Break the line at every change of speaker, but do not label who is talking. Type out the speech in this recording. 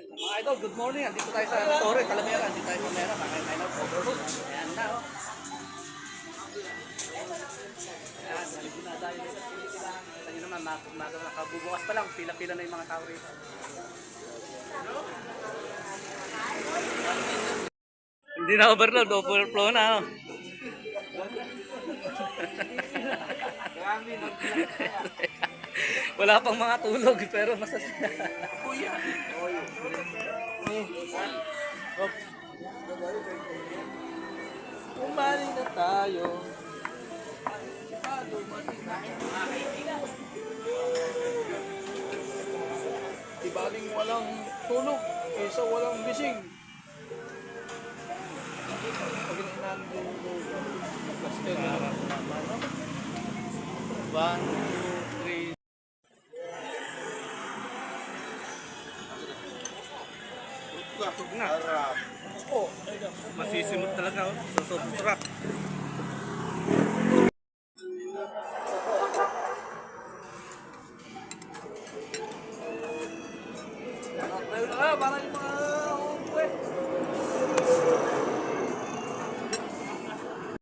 Mga idol, good morning. Andito tayo sa Torre, Talavera. Andito tayo sa Mera. Kakain tayo ng overload. Ayan na, oh. Ayan, naligo na tayo. Kita nyo naman, mak- mak- nakabubukas pa lang. Pila-pila na yung mga tao rito. Hindi na overload, overflow na. Oh. Wala pang mga tulog, pero masasaya.
Umali na tayo. Di baling walang tulog, kaysa walang gising. Pag inaanong yung Pastel na no? Oh,
Masisimot talaga, oh. So, sobrang sarap.
Ayun na nga, parang yung mga